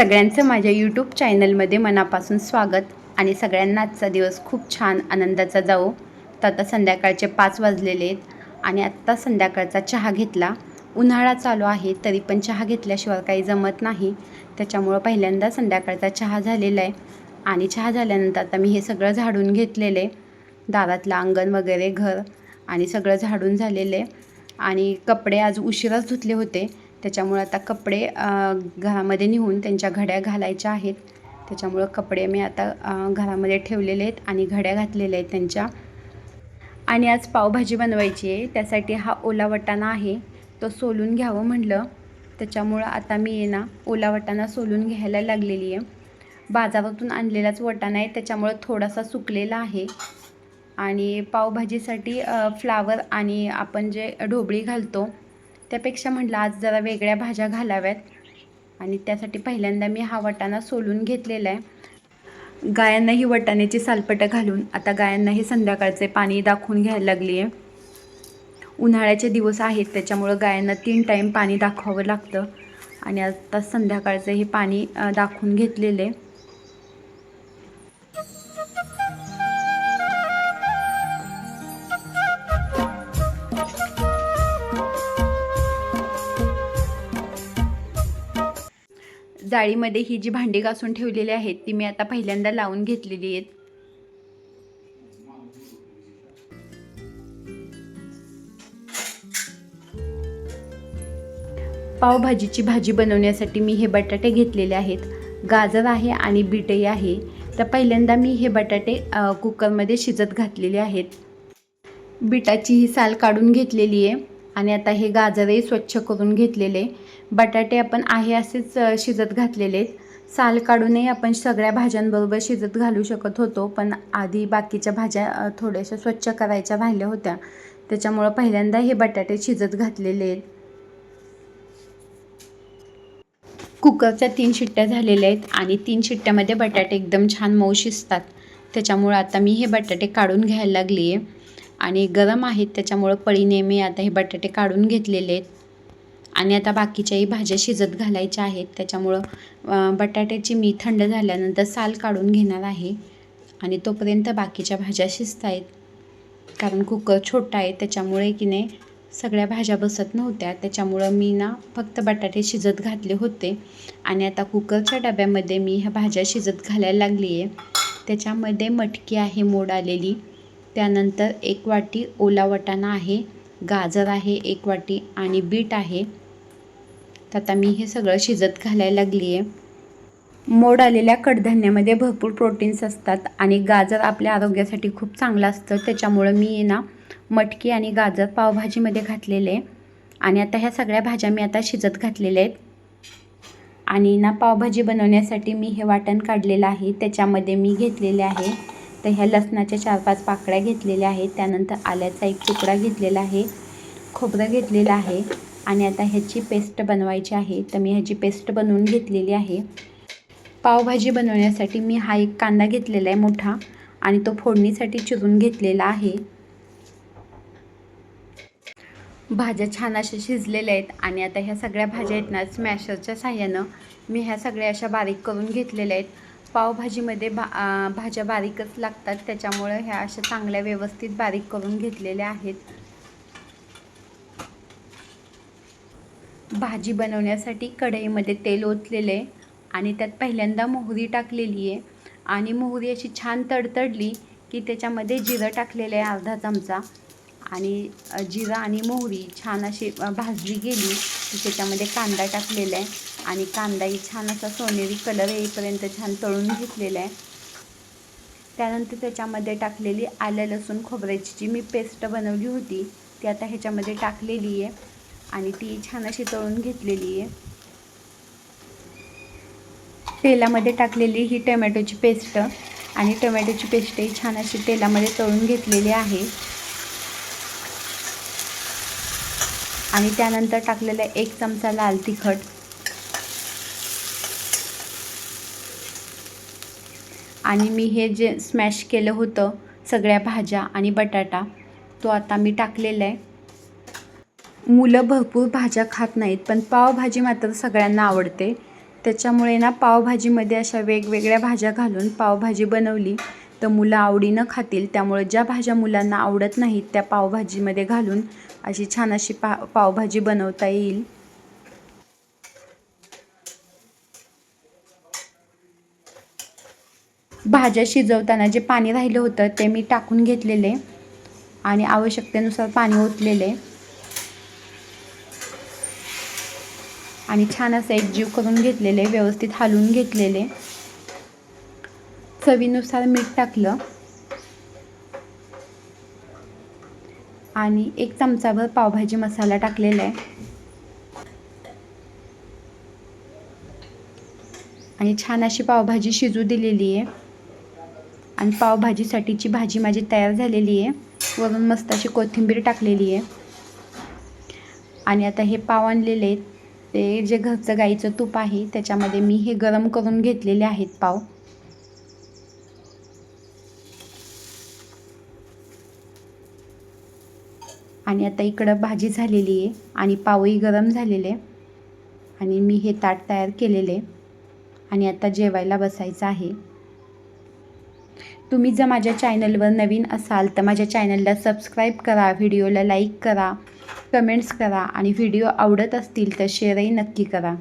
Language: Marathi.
सगळ्यांचं माझ्या यूट्यूब चॅनलमध्ये मनापासून स्वागत आणि सगळ्यांना आजचा दिवस खूप छान आनंदाचा जाओ तर आता संध्याकाळचे पाच वाजलेले आहेत आणि आत्ता संध्याकाळचा चहा घेतला. उन्हाळा चालू आहे तरी पण चहा घेतल्याशिवाय काही जमत नाही. त्याच्यामुळं पहिल्यांदा संध्याकाळचा चहा झालेला आहे. आणि चहा झाल्यानंतर आता मी हे सगळं झाडून घेतलेलं आहे. दारातलं अंगण वगैरे घर आणि सगळं झाडून झालेलं आहे. आणि कपडे आज उशिराच धुतले होते. त्याच्यामुळं आता कपडे घरामध्ये नेऊन त्यांच्या घड्या घालायच्या आहेत. त्याच्यामुळं कपडे मी आता घरामध्ये ठेवलेले आहेत आणि घड्या घातलेल्या आहेत त्यांच्या. आणि आज पावभाजी बनवायची आहे. त्यासाठी हा ओला वटाणा आहे. तो सोलून घ्यावं म्हटलं. त्याच्यामुळं आता मी ये ना ओला वटाणा सोलून घ्यायला लागलेली आहे. बाजारातून आणलेलाच वटाणा आहे. त्याच्यामुळं थोडासा सुकलेला आहे. आणि पावभाजीसाठी फ्लावर आणि आपण जे ढोबळी घालतो त्यापेक्षा म्हटलं आज जरा वेगळ्या भाज्या घालाव्यात. आणि त्यासाठी पहिल्यांदा मी हा वटाणा सोलून घेतलेला आहे. गायांना ही वटाण्याची सालपटं घालून आता गायांना हे संध्याकाळचे पाणी दाखवून घ्यायला लागली आहे. उन्हाळ्याचे दिवस आहेत त्याच्यामुळं गायांना तीन टाईम पाणी दाखवावं लागतं. आणि आता संध्याकाळचं हे पाणी दाखवून घेतलेलं आहे. जाळीमध्ये ही जी भांडी घासून ठेवलेली आहेत ती मी आता पहिल्यांदा लावून घेतलेली आहेत. पावभाजीची भाजी बनवण्यासाठी मी हे बटाटे घेतलेले आहेत. गाजर आहे आणि बीटही आहे. तर पहिल्यांदा मी हे बटाटे कुकरमध्ये शिजत घातलेले आहेत. बिटाची ही साल काढून घेतलेली आहे आणि आता हे गाजरही स्वच्छ करून घेतलेले बटाटे आपण आहे असेच शिजत घातलेले आहेत. साल काढूनही आपण सगळ्या भाज्यांबरोबर शिजत घालू शकत होतो पण आधी बाकीच्या भाज्या थोड्याशा स्वच्छ करायच्या राहिल्या होत्या. त्याच्यामुळं पहिल्यांदा हे बटाटे शिजत घातलेले आहेत. कुकरच्या तीन शिट्ट्या झालेल्या आहेत आणि तीन शिट्ट्यामध्ये बटाटे एकदम छान मऊ शिजतात. त्याच्यामुळं आता मी हे बटाटे काढून घ्यायला लागली आहे आणि गरम आहेत त्याच्यामुळं पळीने मी आता हे बटाटे काढून घेतलेले आहेत. आणि आता बाकीच्याही भाज्या शिजत घालायच्या आहेत. त्याच्यामुळं बटाट्याची मी थंड झाल्यानंतर साल काढून घेणार आहे. आणि तोपर्यंत बाकीच्या भाज्या शिजत आहेत कारण कुकर छोटा आहे. त्याच्यामुळे की नाही सगळ्या भाज्या बसत नव्हत्या. त्याच्यामुळं मी ना फक्त बटाटे शिजत घातले होते. आणि आता कुकरच्या डब्यामध्ये मी ह्या भाज्या शिजत घालायला लागली आहे त्याच्यामध्ये मटकी आहे मोड आलेली. त्यानंतर एक वाटी ओला वटाणा आहे. गाजर आहे एक वाटी. आणि बीट आहे. तर आता मी हे सगळं शिजत घालायला लागली आहे मोड आलेल्या कडधान्यामध्ये भरपूर प्रोटीन्स असतात आणि गाजर आपल्या आरोग्यासाठी खूप चांगलं असतं. त्याच्यामुळं मी आहे ना मटकी आणि गाजर पावभाजीमध्ये घातलेले आहे. आणि आता ह्या सगळ्या भाज्या मी आता शिजत घातलेल्या आहेत. आणि ना पावभाजी बनवण्यासाठी मी हे वाटण काढलेलं आहे. त्याच्यामध्ये मी घेतलेले आहे. तर ह्या लसणाच्या चार पाच पाकळ्या घेतलेल्या आहेत. त्यानंतर आल्याचा एक तुकडा घेतलेला आहे. खोबरं घेतलेलं आहे. आणि आता ह्याची पेस्ट बनवायची आहे. तर मी ह्याची पेस्ट बनवून घेतलेली आहे. पावभाजी बनवण्यासाठी मी हा एक कांदा घेतलेला आहे मोठा आणि तो फोडणीसाठी चिरून घेतलेला आहे. भाज्या छान अशा शिजलेल्या आहेत आणि आता ह्या सगळ्या भाज्या आहेत ना स्मॅशरच्या साह्यानं मी ह्या सगळ्या अशा बारीक करून घेतलेल्या आहेत. पावभाजीमध्ये भा भाज्या बारीकच लागतात त्याच्यामुळं ह्या अशा चांगल्या व्यवस्थित बारीक करून घेतलेल्या आहेत. भाजी बनवण्यासाठी कढईमध्ये तेल ओतलेलं आहे आणि त्यात पहिल्यांदा मोहरी टाकलेली आहे. आणि मोहरी अशी छान तडतडली की त्याच्यामध्ये जिरं टाकलेलं आहे अर्धा चमचा. आणि जिरं आणि मोहरी छान अशी भाजली गेली की त्याच्यामध्ये कांदा टाकलेला आहे. आणि कांदाही छान असा सोनेरी कलर येईपर्यंत छान तळून घेतलेला आहे. त्यानंतर त्याच्यामध्ये टाकलेली आलं लसूण खोबऱ्याची जी मी पेस्ट बनवली होती ती आता ह्याच्यामध्ये टाकलेली आहे. आणि ती छान अशी तळून घेतलेली आहे. तेलामध्ये टाकलेली ही टोमॅटोची पेस्ट आणि टोमॅटोची पेस्टही छान अशी तेलामध्ये तळून घेतलेली आहे. आणि त्यानंतर टाकलेलं एक चमचा लाल तिखट. आणि मी हे जे स्मॅश केलं होतं सगळ्या भाज्या आणि बटाटा तो आता मी टाकलेला आहे. मुलं भरपूर भाज्या खात नाहीत पण पावभाजी मात्र सगळ्यांना आवडते. त्याच्यामुळे ना पावभाजीमध्ये अशा वेगवेगळ्या भाज्या घालून पावभाजी बनवली तर मुलं आवडीनं खातील. त्यामुळे ज्या भाज्या मुलांना आवडत नाहीत त्या पावभाजीमध्ये घालून अशी छान अशी पा पावभाजी बनवता येईल. भाज्या शिजवताना जे पाणी राहिलं होतं ते मी टाकून घेतलेले आणि आवश्यकतेनुसार पाणी ओतलेले. आणि छान असं एकजीव करून घेतलेले व्यवस्थित हलवून घेतलेले. चवीनुसार मीठ टाकलं. आणि एक चमचाभर पावभाजी मसाला टाकलेला आहे. आणि छान अशी पावभाजी शिजू दिलेली आहे. आणि पावभाजीसाठीची भाजी माझी तयार झालेली आहे. वरून मस्त अशी कोथिंबीर टाकलेली आहे. आणि आता हे पाव आणलेले आहेत. ते जे घरचं गाईचं तूप आहे त्याच्यामध्ये मी हे गरम करून घेतलेले आहेत पाव. आणि आता इकडं भाजी झालेली आहे आणि पावही गरम झालेले. आणि मी हे ताट तयार केलेले. आणि आता जेवायला बसायचं आहे. तुम्ही जर माझ्या चॅनलवर नवीन असाल तर माझ्या चॅनलला सबस्क्राईब करा व्हिडिओला लाईक करा कमेंट्स करा आणि व्हिडिओ आवडत असतील तर शेअरही नक्की करा.